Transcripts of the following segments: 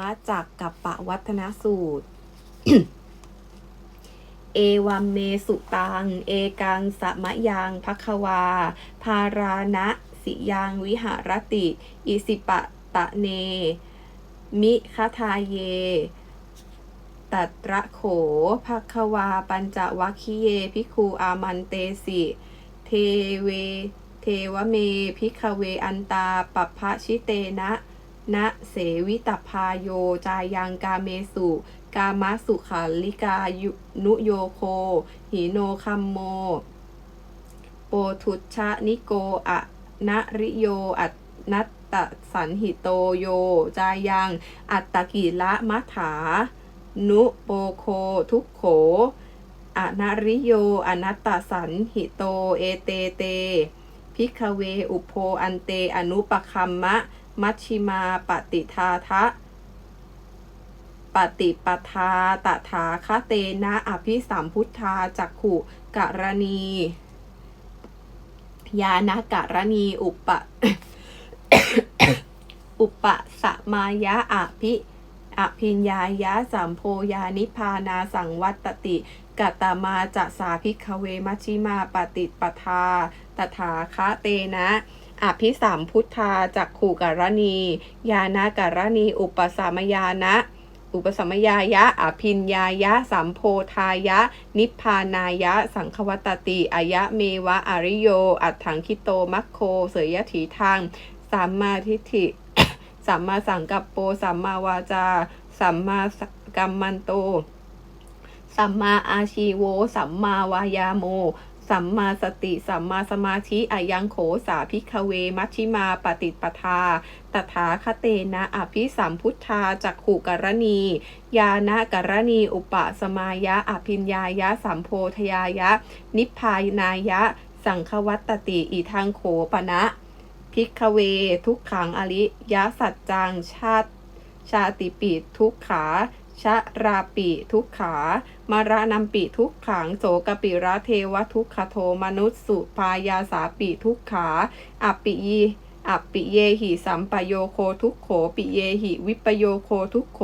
มาจากกับปะวัฒนสูตร เอวัมเมสุตัง เอกังสะมะยังพักวา พาราณะสิยังวิหารติ อิสิปะตะเน มิคทาเย ตัตระโขภัควา ปัญจวัคคิเยพิกคูอามันเตสิ เทเว เทวเมพิกเวอันตาปัพพชิเตนะ นะเสวิตพาโย จายังกาเมสุ กามะสุขาลิกายุนุโยโค หิโนคัมโม โปทุชะนิโกอะนะริโย อัตนัตตสันหิโตโย จายัง อัตตกิละมัฐานุโปโคทุกโขอนาริโย อนัตตสันหิโต เอเตเต พิกเว อุโพอันเต อนุปคัมมะ มัชชิมาปฏิทาทะปฏิปทาตถาคเตนะอภิสัมพุทธาจักขุกรณี ยานกรณีอุปอุปสมายะอภิอภิญญายะสัมโพยานิพานาสังวัตติกัตตมาจะสาภิกเวมัชชิมาปฏิปทา ตถาคะเตนะ อภิสัมพุทธาจักขู่การณี ยานการณี อุปสมยานะ อุปสมยายะ อภิญญายะสัมโพธายะ นิพพานายะ สังควัตติอายะเมวะอริโย อัตถังคิโตมัคโค เสยยถีทางสัมมาทิฏฐิสัมมาสังกัปโปสัมมาวาจา สัมมากัมมันโต สัมมาอาชีโว สัมมาวายาโม สัมมาสติ สัมมาสมาธิอายังโขสาพิกขเว มัชชิมาปฏิปทา ตถาคเตนะอภิสัมพุทธาจักขุกรณี ยานกรณี อุปสมายะ อภิญญายะ สัมโพธยายะ นิพพานายะ สังควัตติ อีทังโขปณะพิกขเว ทุกขังอริยสัจจัง ชาติ ชาติปิทุกขา ชะราปิทุกขามาระนัมปิทุกขัง โสกปิระเทวทุกขโทมนุสสุปายาสาปิทุกขาอปิยีอปิเยหิสัมปโยโคทุกโข ปิเยหิวิปโยโคทุกโข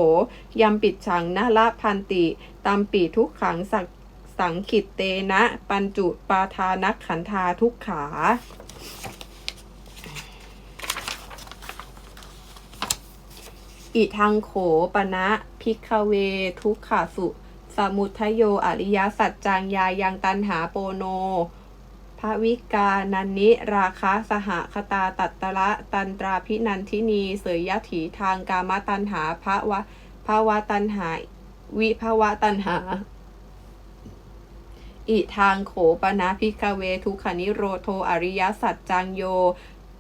ยัมปิดฉังนาละพันติตัมปิทุกขังสักสังขิตเตนะ ปัญจุปาทานักขันธาทุกขา อิทังโขปณะพิกเว ทุกขาสุ สมุทโย อริยสัจจังยายังตันหาโปโนภวิกานันนิราคะสหคตาตัตตะตันตราพินันทินี เสยยถีทางกามตันหาภวะภาวะตันหา วิภาวะตันหา อิทางโขปนะพิกเวทุกขนิโรโทอริยสัจจังโย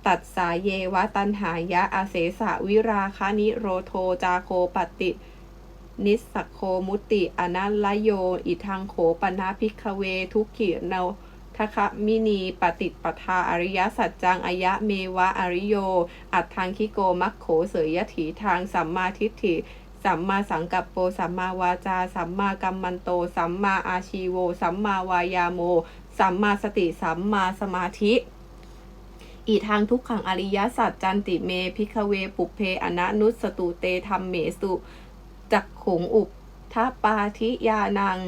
ตัดสาเยวะตันหายะอาเสสะวิราคานิโรโทจาโคปตินิสสโคมุติอนัลลโย อิทังโขปนาพิกเวทุกขิเนาทคะมินีปฏิปทาอริยสัจจังอายะเมวะอริโย อัตทังคิโกมัคโขเสยยถีทางสัมมาทิฏฐิ สัมมาสังกัปโป สัมมาวาจา สัมมากัมมันโต สัมมาอาชีโว สัมมาวายาโม สัมมาสติ สัมมาสมาธิ อีทางทุกขังอริยสัจจันติเมพิกเวปุเพอนะนุสตุเตธรรมเมสุจักขงอุปทปาธิยานัง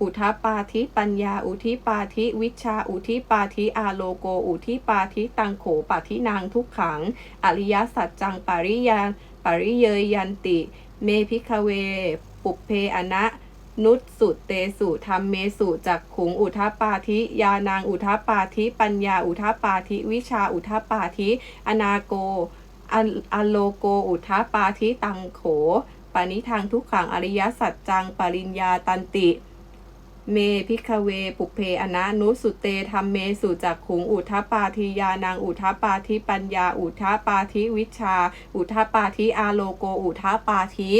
อุทปาธิปัญญา อุทิปาธิวิชา อุทิปาธิอาโลโก อุทิปาธิตังโขปาธินางทุกขัง อริยสัจจังปริยานปริเยยยันติ เมพิกเวปุเพอนะ นุตสุเตสุธรรมเมสุจักขุงอุทปาธิยานางอุทปาธิปัญญาอุทปาธิวิชาอุทปาธิอนาโกอัโลโกอุทปาธิตังโขปณิทางทุกขังอริยสัจจังปริญญาตันติเมพิกเว ปุเพอนะนุสุเตธรรมเมสุจักขุงอุทปาทิยานางอุทปาทิปัญญาอุทปาทิวิชา อุทปาทิอาโลโกอุทปาทิ